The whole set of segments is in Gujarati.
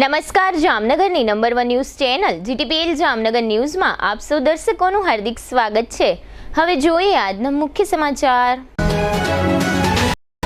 નમસ્કાર, જામનગરની number one news channel GTPL Jamnagar ન્યૂઝમાં આપ સૌ દર્શકોનું હાર્દિક સ્વાગત છે. હવે જોઈએ આજના મુખ્ય સમાચાર.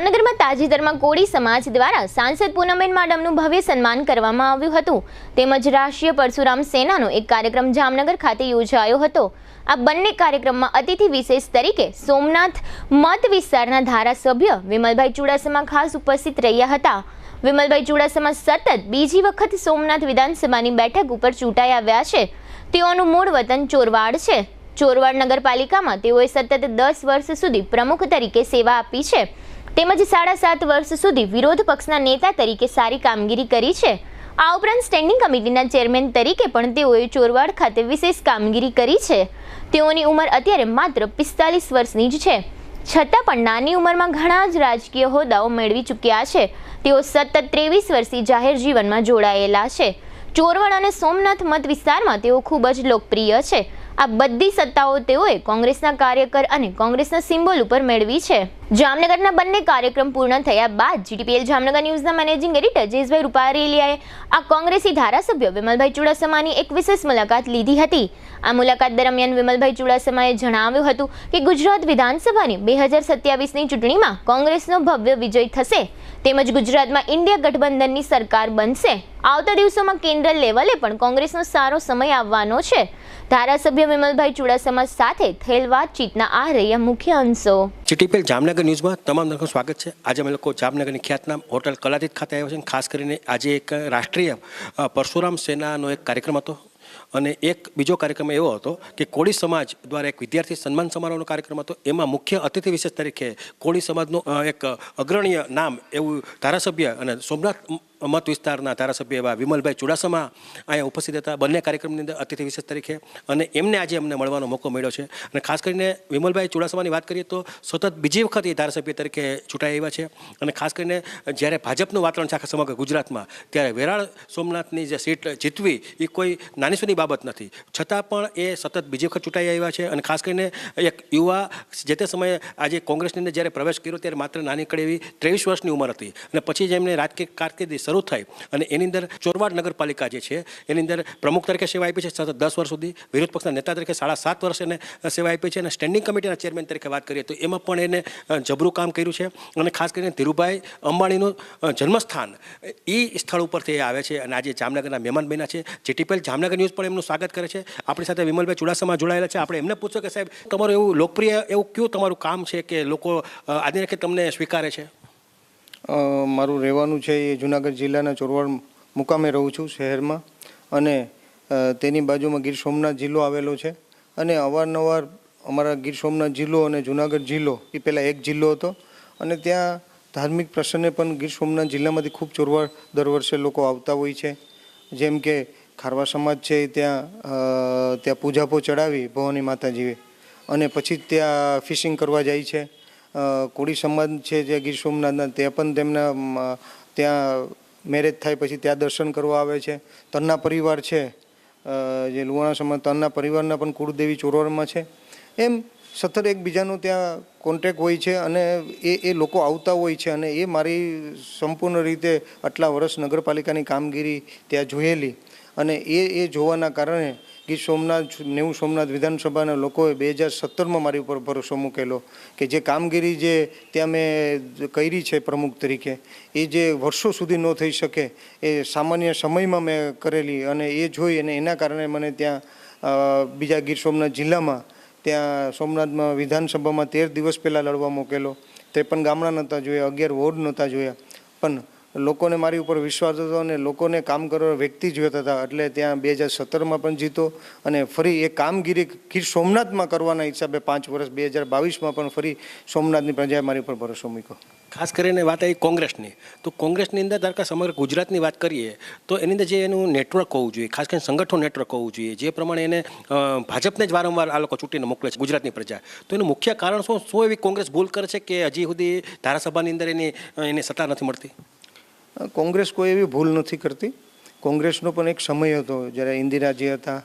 જામનગરમાં તાજેતરમાં કોળી સમાજ દ્વારા સાંસદ પૂનમબેન માડમનું ભવ્ય સન્માન કરવામાં આવ્યું હતું. તેમજ રાષ્ટ્રીય પરશુરામ સેનાનો એક કાર્યક્રમ જામનગર ખાતે યોજાયો હતો. આ બંને કાર્યક્રમમાં અતિથિ વિશેષ તરીકે સોમનાથ મત વિસ્તારના ધારાસભ્ય વિમલભાઈ ચુડાસમા ખાસ ઉપસ્થિત રહ્યા હતા. વિમલભાઈ ચુડાસમા સતત બીજી વખત સોમનાથ વિધાનસભાની બેઠક ઉપર ચૂંટાઈ આવ્યા છે. તેઓનું મૂળ વતન ચોરવાડ છે. ચોરવાડ નગરપાલિકામાં તેઓએ સતત દસ વર્ષ સુધી પ્રમુખ તરીકે સેવા આપી છે. તેમજ સાડા સાત વર્ષ સુધી વિરોધ પક્ષના નેતા તરીકે સારી કામગીરી કરી છે. આ ઉપરાંત સ્ટેન્ડિંગ કમિટીના ચેરમેન તરીકે પણ તેઓએ ચોરવાડ ખાતે વિશેષ કામગીરી કરી છે. તેઓની ઉંમર અત્યારે માત્ર પિસ્તાલીસ વર્ષની જ છે. છતાં પણ નાની ઉંમરમાં ઘણા જ રાજકીય હોદ્દાઓ મેળવી ચૂક્યા છે. તેઓ સતત ત્રેવીસ વર્ષથી જાહેર જીવનમાં જોડાયેલા છે. ચોરવણ અને સોમનાથ મત વિસ્તારમાં તેઓ ખૂબ જ લોકપ્રિય છે. આ બધી સત્તાઓ તેઓએ કોંગ્રેસના કાર્યકર અને કોંગ્રેસના સિમ્બોલ ઉપર મેળવી છે. જામનગરના બંને કાર્યક્રમ પૂર્ણ થયા બાદ જીટીપીએલ જામનગર ન્યૂઝના મેનેજિંગ એડિટર જયેશભાઈ રૂપારેલિયાએ આ કોંગ્રેસી ધારાસભ્ય વિમલભાઈ ચુડાસમાની એક વિશેષ મુલાકાત લીધી હતી. આ મુલાકાત દરમિયાન વિમલભાઈ ચુડાસમાએ જણાવ્યું હતું કે ગુજરાત વિધાનસભાની બે હજાર સત્યાવીસની ચૂંટણીમાં કોંગ્રેસનો ભવ્ય વિજય થશે. તેમજ ગુજરાતમાં ઇન્ડિયા ગઠબંધનની સરકાર બનશે. આવતા દિવસોમાં કેન્દ્ર લેવલે પણ કોંગ્રેસનો સારો સમય આવવાનો છે. ધારાસભ્ય વિમલભાઈ ચુડાસમા સાથે થયેલ વાતચીતના આ રહ્યા મુખ્ય અંશો. જામનગર ન્યૂઝમાં તમામ દર્શકોનું સ્વાગત છે. આજે અમે લોકો જામનગરની ખ્યાતનામ હોટલ કલાતીત ખાતે આવ્યા છે ખાસ કરીને આજે એક રાષ્ટ્રીય પરશુરામ સેનાનો એક કાર્યક્રમ હતો. અને એક બીજો કાર્યક્રમ એવો હતો કે કોળી સમાજ દ્વારા એક વિદ્યાર્થી સન્માન સમારોહનો કાર્યક્રમ હતો. એમાં મુખ્ય અતિથિ વિશેષ તરીકે કોળી સમાજનું એક અગ્રણીય નામ એવું ધારાસભ્ય અને સોમનાથ મત વિસ્તારના ધારાસભ્ય એવા વિમલભાઈ ચુડાસમા અહીંયા ઉપસ્થિત હતા. બંને કાર્યક્રમની અંદર અતિથિ વિશેષ તરીકે અને એમને આજે અમને મળવાનો મોકો મળ્યો છે. અને ખાસ કરીને વિમલભાઈ ચુડાસમાની વાત કરીએ તો સતત બીજી વખત એ ધારાસભ્ય તરીકે ચૂંટાઈ આવ્યા છે. અને ખાસ કરીને જ્યારે ભાજપનું વાતાવરણ છે આખા સમગ્ર ગુજરાતમાં, ત્યારે વેરાળ સોમનાથની જે સીટ જીતવી એ કોઈ નાની સુની બાબત નથી. છતાં પણ એ સતત બીજી વખત ચૂંટાઈ આવ્યા છે. અને ખાસ કરીને એક યુવા જે તે સમયે આજે કોંગ્રેસની અંદર જ્યારે પ્રવેશ કર્યો, ત્યારે માત્ર નાની કડી એવી ત્રેવીસ વર્ષની ઉંમર હતી. અને પછી જેમને રાજકીય કારકિર્દી શરૂ થઈ. અને એની અંદર ચોરવાડ નગરપાલિકા જે છે, એની અંદર પ્રમુખ તરીકે સેવા આપી છે, સતત દસ વર્ષ સુધી. વિરોધ પક્ષના નેતા તરીકે સાડા સાત વર્ષ એને સેવા આપી છે અને સ્ટેન્ડિંગ કમિટીના ચેરમેન તરીકે વાત કરીએ તો એમાં પણ એને જબરું કામ કર્યું છે. અને ખાસ કરીને ધીરુભાઈ અંબાણીનું જન્મસ્થાન, એ સ્થળ ઉપરથી આવે છે. અને આજે જામનગરના મહેમાન બન્યા છે. જીટીપીએલ જામનગર ન્યૂઝ પણ એમનું સ્વાગત કરે છે. આપણી સાથે વિમલભાઈ ચુડાસમા જોડાયેલા છે. આપણે એમને પૂછો કે સાહેબ, તમારું એવું લોકપ્રિય એવું કયું તમારું કામ છે કે લોકો આજે તમને સ્વીકારે છે? મારું રહેવાનું છે એ જુનાગઢ જિલ્લાના ચોરવાડ મુકામે રહું છું શહેરમાં. અને તેની બાજુમાં ગીર સોમનાથ જિલ્લો આવેલો છે. અને અવારનવાર અમારા ગીર સોમનાથ જિલ્લો અને જુનાગઢ જિલ્લો એ પહેલાં એક જિલ્લો હતો. અને ત્યાં ધાર્મિક પ્રસંગે પણ ગીર સોમનાથ જિલ્લામાંથી ખૂબ ચોરવાડ દર વર્ષે લોકો આવતા હોય છે. જેમ કે ખારવા સમાજ છે ત્યાં ત્યાં પૂજાપો ચડાવી ભવાની માતાજીએ. અને પછી ત્યાં ફિશિંગ કરવા જાય છે. કોળી સમાજ છે જે ગીર સોમનાથના, તે પણ તેમના ત્યાં મેરેજ થાય પછી ત્યાં દર્શન કરવા આવે છે. તન્ના પરિવાર છે. જે લુહાણા સમાજ, તન્ના પરિવારના પણ કુળદેવી ચોરવાડમાં છે. એમ સતત એકબીજાનો ત્યાં કોન્ટેક હોય છે અને એ એ લોકો આવતા હોય છે અને એ મારી સંપૂર્ણ રીતે આટલા વર્ષ નગરપાલિકાની કામગીરી ત્યાં જોયેલી. અને એ એ જોવાના કારણે ગીર સોમનાથ, નેવું સોમનાથ વિધાનસભાના લોકોએ બે હજાર સત્તરમાં મારી ઉપર ભરોસો મૂકેલો કે જે કામગીરી જે ત્યાં મેં કરી છે પ્રમુખ તરીકે, એ જે વર્ષો સુધી ન થઈ શકે એ સામાન્ય સમયમાં મેં કરેલી અને એ જોઈ અને એના કારણે મને ત્યાં બીજા ગીર સોમનાથ જિલ્લામાં ત્યાં સોમનાથમાં વિધાનસભામાં તેર દિવસ પહેલાં લડવા મૂકેલો. ત્રેપન ગામડા નહોતા જોયા, અગિયાર વોર્ડ નહોતા જોયા. પણ લોકોને મારી ઉપર વિશ્વાસ હતો અને લોકોને કામ કરવા વ્યક્તિ જોતા હતા એટલે ત્યાં બે હજાર સત્તરમાં પણ જીતો અને ફરી એ કામગીરી ગીર સોમનાથમાં કરવાના હિસાબે પાંચ વર્ષ, બે હજાર બાવીસમાં પણ ફરી સોમનાથની પ્રજાએ મારી ઉપર ભરોસો મૂક્યો. ખાસ કરીને વાત આવી કોંગ્રેસની. તો કોંગ્રેસની અંદર ધારો સમગ્ર ગુજરાતની વાત કરીએ, તો એની અંદર જે એનું નેટવર્ક હોવું જોઈએ, ખાસ કરીને સંગઠન નેટવર્ક હોવું જોઈએ, જે પ્રમાણે એને ભાજપને જ વારંવાર આ લોકો ચૂંટીને મોકલે છે ગુજરાતની પ્રજા. તો એનું મુખ્ય કારણ શું શું એવી કોંગ્રેસ ભૂલ કરે છે કે હજી સુધી ધારાસભાની અંદર એની એને સત્તા નથી મળતી? કોંગ્રેસ કોઈ એવી ભૂલ નથી કરતી. કોંગ્રેસનો પણ એક સમય હતો જ્યારે ઇન્દિરાજી હતા,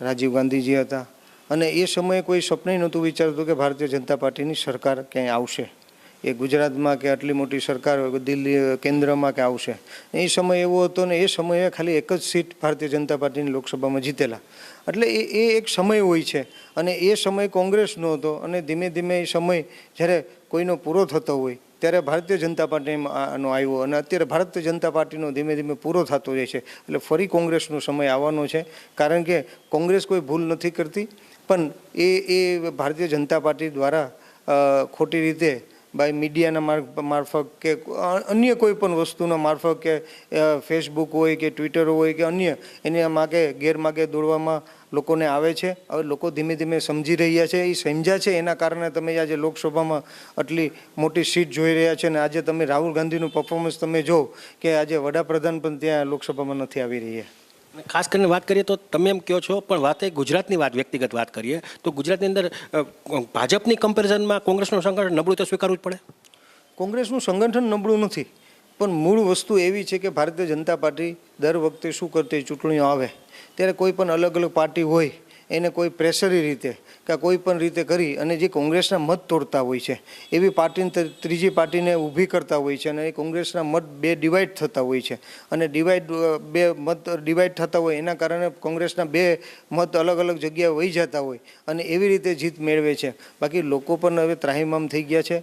રાજીવ ગાંધીજી હતા. અને એ સમયે કોઈ સપને નહોતું વિચારતું કે ભારતીય જનતા પાર્ટીની સરકાર ક્યાંય આવશે. એ ગુજરાતમાં કે આટલી મોટી સરકાર દિલ્હી કેન્દ્રમાં કે આવશે. એ સમય એવો હતો ને એ સમયે ખાલી એક જ સીટ ભારતીય જનતા પાર્ટીની લોકસભામાં જીતેલા. એટલે એ એ એક સમય હોય છે. અને એ સમય કોંગ્રેસનો હતો અને ધીમે ધીમે એ સમય જ્યારે કોઈનો પૂરો થતો હોય ત્યારે ભારતીય જનતા પાર્ટીનો આવ્યો અને અત્યારે ભારતીય જનતા પાર્ટીનો ધીમે ધીમે પૂરો થતો જાય છે. એટલે ફરી કોંગ્રેસનો સમય આવવાનો છે. કારણ કે કોંગ્રેસ કોઈ ભૂલ નથી કરતી, પણ એ એ ભારતીય જનતા પાર્ટી દ્વારા ખોટી રીતે બાય મીડિયાના મારફત કે અન્ય કોઈ પણ વસ્તુના મારફત કે ફેસબુક હોય કે ટ્વિટર હોય કે અન્ય, એના માગે ગેરમાર્ગે દોડવામાં લોકોને આવે છે. હવે લોકો ધીમે ધીમે સમજી રહ્યા છે. એ સમજ્યા છે. એના કારણે તમે આજે લોકસભામાં આટલી મોટી સીટ જોઈ રહ્યા છે અને આજે તમે રાહુલ ગાંધીનું પરફોર્મન્સ તમે જો કે આજે વડાપ્રધાન પણ ત્યાં લોકસભામાં નથી આવી રહ્યા ખાસ કરીને વાત કરીએ તો તમે એમ કહો છો પણ વાત એ ગુજરાતની વાત વ્યક્તિગત વાત કરીએ તો ગુજરાતની અંદર ભાજપની કમ્પેરિઝનમાં કોંગ્રેસનું સંગઠન નબળું તો સ્વીકારવું જ પડે? કોંગ્રેસનું સંગઠન નબળું નથી. પણ મૂળ વસ્તુ એવી છે કે ભારતીય જનતા પાર્ટી દર વખતે શું કરતી ચૂંટણીઓ આવે, ત્યારે કોઈ પણ અલગ અલગ પાર્ટી હોય એને કોઈ પ્રેશરી રીતે કે કોઈ પણ રીતે કરી અને જે કોંગ્રેસના મત તોડતા હોય છે, એવી પાર્ટીને ત્રીજી પાર્ટીને ઊભી કરતા હોય છે અને એ કોંગ્રેસના મત બે ડિવાઈડ થતા હોય છે અને ડિવાઈડ બે મત ડિવાઈડ થતા હોય એના કારણે કોંગ્રેસના બે મત અલગ અલગ જગ્યાએ વહી જતા હોય અને એવી રીતે જીત મેળવે છે. બાકી લોકો પણ હવે ત્રાહિમામ થઈ ગયા છે.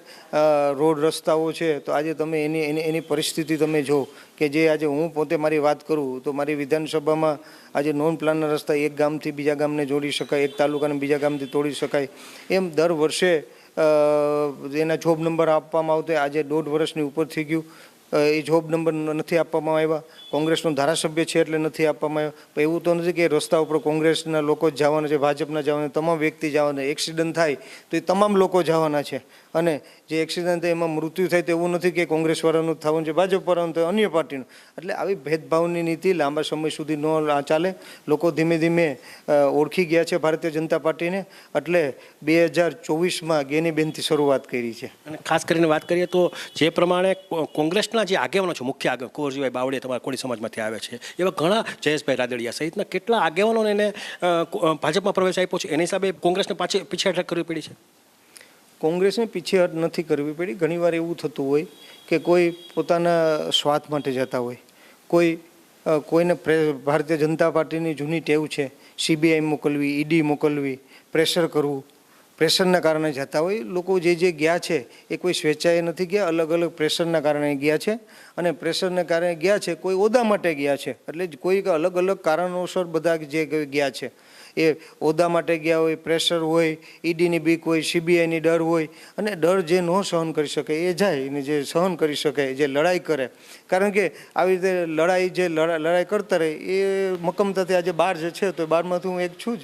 રોડ રસ્તાઓ છે, તો આજે તમે એની એની એની પરિસ્થિતિ તમે જો કે જે આજે હું પોતે મારી વાત કરું, તો મારી વિધાનસભામાં આજે નોન પ્લાનના રસ્તા એક ગામથી બીજા ગામને જોડી શકાય, એક તાલુકાને બીજા ગામથી તોડી શકાય. એમ દર વર્ષે એના જોબ નંબર આપવામાં આવતો આજે દોઢ વર્ષની ઉપર થઈ ગયું. એ જોબ નંબર નથી આપવામાં આવ્યા. કોંગ્રેસનો ધારાસભ્ય છે એટલે નથી આપવામાં આવ્યો. એવું તો નથી કે રસ્તા ઉપર કોંગ્રેસના લોકો જ જવાના છે, ભાજપના જવાના તમામ વ્યક્તિ જવાના એક્સિડન્ટ થાય તો એ તમામ લોકો જવાના છે. અને જે એક્સિડન્ટ એમાં મૃત્યુ થાય તેવું નથી કે કોંગ્રેસવાળાનું થવાનું છે, ભાજપ પરંતુ અન્ય પાર્ટીનું. એટલે આવી ભેદભાવની નીતિ લાંબા સમય સુધી ન ચાલે. લોકો ધીમે ધીમે ઓળખી ગયા છે ભારતીય જનતા પાર્ટીને. એટલે બે હજાર ચોવીસમાં ગેનીબેનથી શરૂઆત કરી છે. અને ખાસ કરીને વાત કરીએ તો જે પ્રમાણે કોંગ્રેસના જે આગેવાનો છે, મુખ્ય આગેવાન કુંવરજીભાઈ બાવળીયા તમારા કોળી સમાજમાંથી આવે છે, એવા ઘણા જયેશભાઈ રાદડિયા સહિતના કેટલા આગેવાનોને એને ભાજપમાં પ્રવેશ આપ્યો છે? એની હિસાબે કોંગ્રેસને પાછી પીછેહટ કરવી પડી છે? કોંગ્રેસને પીછેહટ નથી કરવી પડી. ઘણીવાર એવું થતું હોય કે કોઈ પોતાના સ્વાર્થ માટે જતા હોય. કોઈ કોઈને ભારતીય જનતા પાર્ટીની જૂની ટેવ છે સીબીઆઈ મોકલવી ઈડી મોકલવી, પ્રેશર કરવું. પ્રેશરના કારણે જતા હોય. લોકો જે જે ગયા છે એ કોઈ સ્વેચ્છાએ નથી ગયા. અલગ અલગ પ્રેશરના કારણે ગયા છે અને પ્રેશરને કારણે ગયા છે કોઈ ઓદા માટે ગયા છે. એટલે કોઈ અલગ અલગ કારણોસર બધા જે ગયા છે. એ ઓદા માટે ગયા હોય, પ્રેશર હોય, ઈડીની બીક હોય, સીબીઆઈની ડર હોય, અને ડર જે ન સહન કરી શકે, એ જાય અને જે સહન કરી શકે, જે લડાઈ કરે. કારણ કે આવી રીતે લડાઈ જે લડા- લડાઈ કરતા રહે, એ મક્કમતાથી આજે બાર જે છે, તો બારમાંથી હું એક છું જ.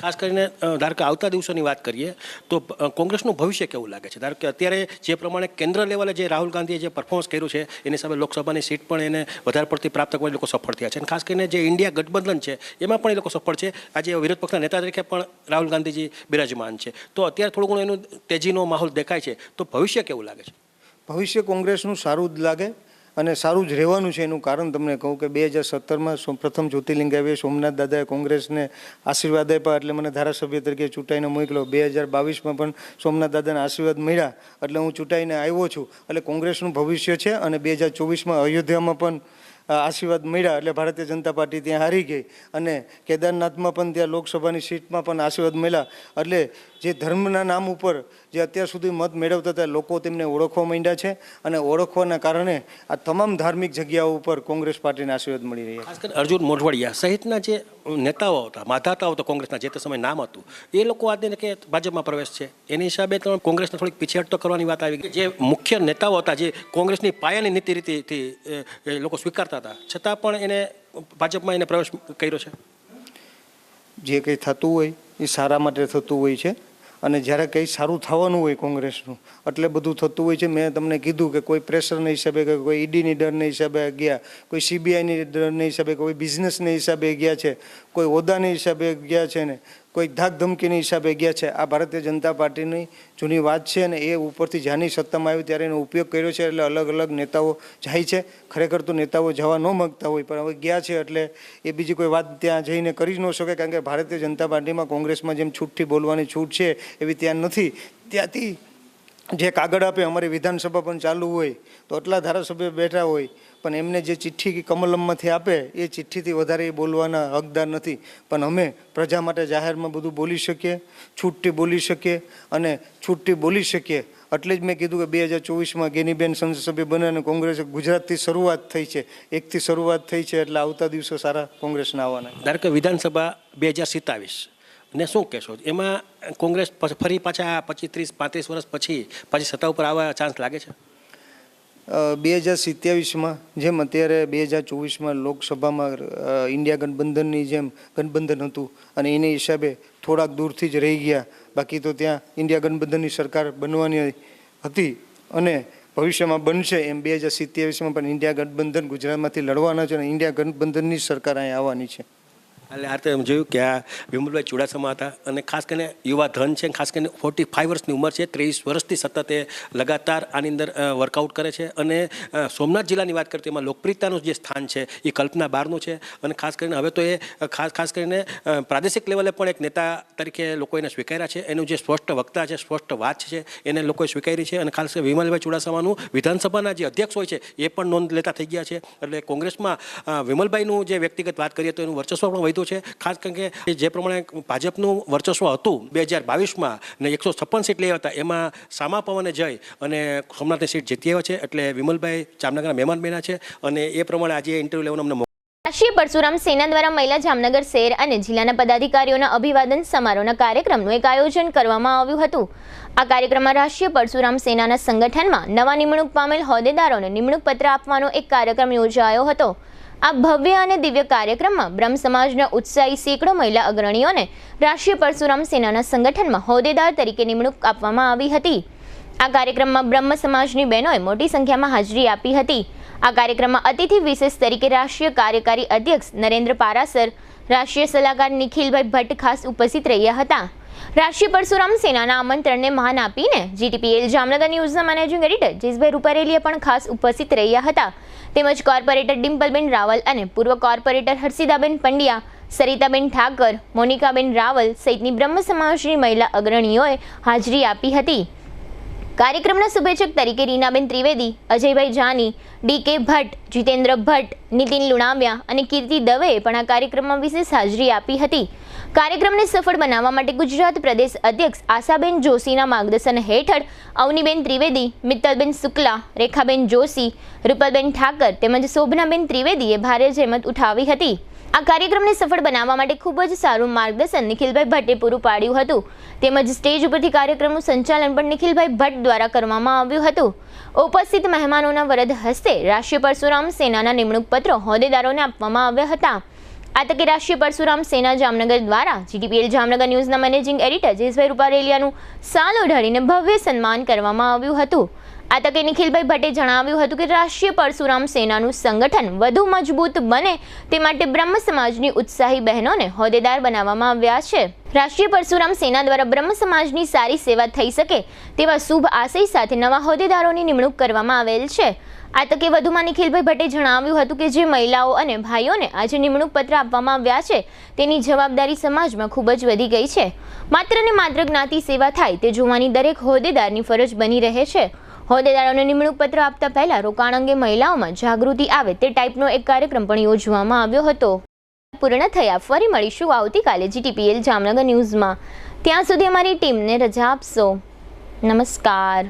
ખાસ કરીને ધારો કે આવતા દિવસોની વાત કરીએ, તો કોંગ્રેસનું ભવિષ્ય કેવું લાગે છે? ધારો કે અત્યારે જે પ્રમાણે કેન્દ્ર લેવલે જે રાહુલ ગાંધીએ જે પરફોર્મન્સ કર્યું છે, એની સામે લોકસભાની સીટ પણ એને વધારે પડતી પ્રાપ્ત કરવા લોકો સફળ થયા છે. અને ખાસ કરીને જે ઇન્ડિયા ગઠબંધન છે, એમાં પણ એ લોકો સફળ છે. આજે વિરોધ પક્ષના નેતા તરીકે પણ રાહુલ ગાંધીજી બિરાજમાન છે. તો અત્યારે થોડું ઘણું એનું તેજીનો માહોલ દેખાય છે. તો ભવિષ્ય કેવું લાગે છે? ભવિષ્ય કોંગ્રેસનું સારું જ લાગે. અને સારું જ રહેવાનું છે એનું કારણ તમને કહું કે બે હજાર સત્તરમાં પ્રથમ જ્યોતિર્લિંગ આવ્યો સોમનાથ દાદાએ કોંગ્રેસને આશીર્વાદ આપ્યા એટલે મને ધારાસભ્ય તરીકે ચૂંટાઈને મોકલ્યો. બે હજાર બાવીસમાં પણ સોમનાથ દાદાના આશીર્વાદ મળ્યા એટલે હું ચૂંટાઈને આવ્યો છું. એટલે કોંગ્રેસનું ભવિષ્ય છે અને બે હજાર ચોવીસમાં અયોધ્યામાં પણ આશીર્વાદ મળ્યા એટલે ભારતીય જનતા પાર્ટી ત્યાં હારી ગઈ. અને કેદારનાથમાં પણ ત્યાં લોકસભાની સીટમાં પણ આશીર્વાદ મળ્યા. એટલે જે ધર્મના નામ ઉપર જે અત્યાર સુધી મત મેળવતા હતા, લોકો તેમને ઓળખવા માંડ્યા છે. અને ઓળખવાના કારણે આ તમામ ધાર્મિક જગ્યાઓ ઉપર કોંગ્રેસ પાર્ટીને આશીર્વાદ મળી રહ્યા ખાસ કરીને અર્જુન મોઢવાડિયા, સહિતના જે નેતાઓ હતા, માધાતાઓ હતા કોંગ્રેસના, જે તે સમયે નામ હતું, એ લોકો આજે કે ભાજપમાં પ્રવેશ છે. એની હિસાબે તમે કોંગ્રેસને થોડીક પીછેહટ તો કરવાની વાત આવી જે મુખ્ય નેતાઓ હતા, જે કોંગ્રેસની પાયાની નીતિ રીતિથી એ લોકો સ્વીકારતા હતા. છતાં પણ એને ભાજપમાં એને પ્રવેશ કર્યો છે. જે કંઈ થતું હોય, એ સારા માટે થતું હોય છે. અને જ્યારે કંઈ સારું થવાનું હોય કોંગ્રેસનું, એટલે બધું થતું હોય છે. મેં તમને કીધું કે કોઈ પ્રેશરના હિસાબે કે કોઈ ઈડીની ડરના હિસાબે ગયા, કોઈ સીબીઆઈની ડરના હિસાબે, કોઈ બિઝનેસના હિસાબે ગયા છે, કોઈ હોદ્દાના હિસાબે ગયા છે ને કોઈ ધાક ધમકીની હિસાબે ગયા છે. આ ભારતીય જનતા પાર્ટીની જૂની વાત છે અને એ ઉપરથી જ્યાંની સત્તામાં આવ્યું ત્યારે એનો ઉપયોગ કર્યો છે એટલે અલગ અલગ નેતાઓ જાય છે. ખરેખર તો નેતાઓ જવા ન માગતા હોય, પણ હવે ગયા છે એટલે એ બીજી કોઈ વાત ત્યાં જઈને કરી જ ન શકે, કારણ કે ભારતીય જનતા પાર્ટીમાં કોંગ્રેસમાં જેમ છૂટથી બોલવાની છૂટ છે એવી ત્યાં નથી. ત્યાંથી જે કાગળ આપે, અમારી વિધાનસભા પણ ચાલુ હોય, તો આટલા ધારાસભ્ય બેઠા હોય, પણ એમને જે ચિઠ્ઠી કમલમમાંથી આપે, એ ચિઠ્ઠીથી વધારે બોલવાના હકદાર નથી. પણ અમે પ્રજા માટે જાહેરમાં બધું બોલી શકીએ, છૂટથી બોલી શકીએ અને છૂટથી બોલી શકીએ. એટલે જ મેં કીધું કે બે હજાર ચોવીસમાં ગેનીબેન સંસદ સભ્ય બને અને કોંગ્રેસ ગુજરાતથી શરૂઆત થઈ છે. એકથી શરૂઆત થઈ છે, એટલે આવતા દિવસો સારા કોંગ્રેસના આવવાના. ધારો કે વિધાનસભા બે હજાર સિત્તાવીસ ને શું કહેશો? એમાં કોંગ્રેસ ફરી પાછા પચીસ, ત્રીસ, પાંત્રીસ વર્ષ પછી પાછી સત્તા ઉપર આવવા ચાન્સ લાગે છે? બે હજાર સત્યાવીસમાં જેમ અત્યારે બે હજાર ચોવીસમાં લોકસભામાં ઇન્ડિયા ગઠબંધનની જેમ ગઠબંધન હતું અને એને હિસાબે થોડાક દૂરથી જ રહી ગયા. બાકી તો ત્યાં ઇન્ડિયા ગઠબંધનની સરકાર બનવાની હતી અને ભવિષ્યમાં બનશે એમ બે હજાર સિત્યાવીસમાં પણ ઇન્ડિયા ગઠબંધન ગુજરાતમાંથી લડવાના છે અને ઇન્ડિયા ગઠબંધનની સરકાર અહીં આવવાની છે. એટલે આ તો એમ જોયું કે આ વિમલભાઈ ચુડાસમા હતા અને ખાસ કરીને યુવા ધન છે ખાસ કરીને ફોર્ટી ફાઈવ વર્ષની ઉંમર છે, ત્રેવીસ વર્ષથી સતત એ લગાતાર આની અંદર વર્કઆઉટ કરે છે અને સોમનાથ જિલ્લાની વાત કરતી એમાં લોકપ્રિયતાનું જે સ્થાન છે એ કલ્પના બહારનું છે અને ખાસ કરીને હવે તો એ ખાસ ખાસ કરીને પ્રાદેશિક લેવલે પણ એક નેતા તરીકે લોકો એને સ્વીકાર્યા છે. એનું જે સ્પષ્ટ વક્તા છે, સ્પષ્ટ વાત છે, એને લોકોએ સ્વીકારી છે અને ખાસ કરીને વિમલભાઈ ચુડાસમાનું વિધાનસભાના જે અધ્યક્ષ હોય છે એ પણ નોંધ લેતા થઈ ગયા છે. એટલે કોંગ્રેસમાં વિમલભાઈનું જે વ્યક્તિગત વાત કરીએ તો એનું વર્ચસ્વ પણ વધ્યું છે. ખાસ કારણ કે જે પ્રમાણે ભાજપનું વર્ચસ્વ હતું બે હજાર બાવીસમાં ને એકસો છપ્પન સીટ લઈ હતા, એમાં સામા પવને જઈ અને સોમનાથની સીટ જીતી આવ્યા છે. એટલે વિમલભાઈ જામનગરના મહેમાન બન્યા છે અને એ પ્રમાણે આજે ઇન્ટરવ્યુ લેવાનું અમને રાષ્ટ્રીય પરશુરામ સેના દ્વારા મહિલા જામનગર શહેર અને જિલ્લાના પદાધિકારીઓના અભિવાદન સમારોહના કાર્યક્રમનું એક આયોજન કરવામાં આવ્યું હતું. આ કાર્યક્રમમાં રાષ્ટ્રીય પરશુરામ સેનાના સંગઠનમાં નવા નિમણૂક પામેલ હોદ્દેદારોને નિમણૂક પત્ર આપવાનો એક કાર્યક્રમ યોજાયો હતો. આ ભવ્ય અને દિવ્ય કાર્યક્રમમાં બ્રહ્મ સમાજના ઉત્સાહી સેંકડો મહિલા અગ્રણીઓને રાષ્ટ્રીય પરશુરામ સેનાના સંગઠનમાં હોદ્દેદાર તરીકે નિમણૂક આપવામાં આવી હતી. આ કાર્યક્રમમાં બ્રહ્મ સમાજની બહેનોએ મોટી સંખ્યામાં હાજરી આપી હતી. આ કાર્યક્રમમાં અતિથિ વિશેષ તરીકે રાષ્ટ્રીય કાર્યકારી અધ્યક્ષ નરેન્દ્ર પારાસર, રાષ્ટ્રીય સલાહકાર નિખિલભાઈ ભટ્ટ ખાસ ઉપસ્થિત રહ્યા હતા. રાષ્ટ્રીય પરશુરામ સેનાના આમંત્રણને માન આપીને જીટીપીએલ જામનગર ન્યૂઝના મેનેજિંગ એડિટર જીસભાઈ રૂપારેલીએ પણ ખાસ ઉપસ્થિત રહ્યા હતા. તેમજ કોર્પોરેટર ડિમ્પલબેન રાવલ અને પૂર્વ કોર્પોરેટર હર્ષિદાબેન પંડ્યા, સરિતાબેન ઠાકર, મોનિકાબેન રાવલ સહિતની બ્રહ્મ સમાજની મહિલા અગ્રણીઓએ હાજરી આપી હતી. કાર્યક્રમના શુભેચ્છક તરીકે રીનાબેન ત્રિવેદી, અજયભાઈ જાની ડીકે ભટ્ટ, જીતેન્દ્ર ભટ્ટ, નીતિન લુણાવ્યા અને કીર્તિ દવેએ પણ આ કાર્યક્રમમાં વિશેષ હાજરી આપી હતી. કાર્યક્રમને સફળ બનાવવા માટે ગુજરાત પ્રદેશ અધ્યક્ષ આશાબેન જોશીના માર્ગદર્શન હેઠળ અવનીબેન ત્રિવેદી, મિત્તલબેન શુક્લા, રેખાબેન જોશી, રૂપલબેન ઠાકર તેમજ શોભનાબેન ત્રિવેદીએ ભારે જહેમત ઉઠાવી હતી. આ કાર્યક્રમને સફળ બનાવવા માટે ખૂબ જ સારું માર્ગદર્શન નિખિલભાઈ ભટ્ટે પૂરું પાડ્યું હતું. તેમજ સ્ટેજ ઉપરથી કાર્યક્રમનું સંચાલન પણ નિખિલભાઈ ભટ્ટ દ્વારા કરવામાં આવ્યું હતું. ઉપસ્થિત મહેમાનોના વરદ હસ્તે રાષ્ટ્રીય પરશુરામ સેનાના નિમણૂક પત્રો હોદ્દેદારોને આપવામાં આવ્યા હતા. આ તકે રાષ્ટ્રીય પરશુરામ સેના જામનગર દ્વારા જીટીપીએલ જામનગર ન્યૂઝના મેનેજિંગ એડિટર જયેશભાઈ રૂપારેલિયાનું સાલ ઓઢાડીને ભવ્ય સન્માન કરવામાં આવ્યું હતું. આ તકે નિખિલભાઈ ભટ્ટે જણાવ્યું હતું કે રાષ્ટ્રીય પરશુરામ સેનાનું સંગઠન વધુ મજબૂત બને તે માટે બ્રહ્મ સમાજની ઉત્સાહી બહેનોને હોદ્દેદાર બનાવવામાં આવ્યા છે. રાષ્ટ્રીય પરશુરામ સેના દ્વારા બ્રહ્મ સમાજની સારી સેવા થઈ શકે તેવા શુભ આશય સાથે નવા હોદ્દેદારોની નિમણૂક કરવામાં આવેલ છે. આ તકે વધુમાં નિખિલભાઈ ભટ્ટે જણાવ્યું હતું કે જે મહિલાઓ અને ભાઈઓને આજે નિમણૂક પત્ર આપવામાં આવ્યા છે તેની જવાબદારી સમાજમાં ખૂબ જ વધી ગઈ છે. માત્ર ને માત્ર જ્ઞાતિ સેવા થાય તે જોવાની દરેક હોદ્દેદારની ફરજ બની રહે છે. હોદ્દેદારોને નિમણૂક પત્ર આપતા પહેલા રોકાણ અંગે મહિલાઓમાં જાગૃતિ આવે તે ટાઈપનો એક કાર્યક્રમ પણ યોજવામાં આવ્યો હતો. પૂર્ણ થયા, ફરી મળીશું આવતીકાલે જીટીપીએલ જામનગર ન્યૂઝમાં. ત્યાં સુધી અમારી ટીમને રજા આપશો. નમસ્કાર.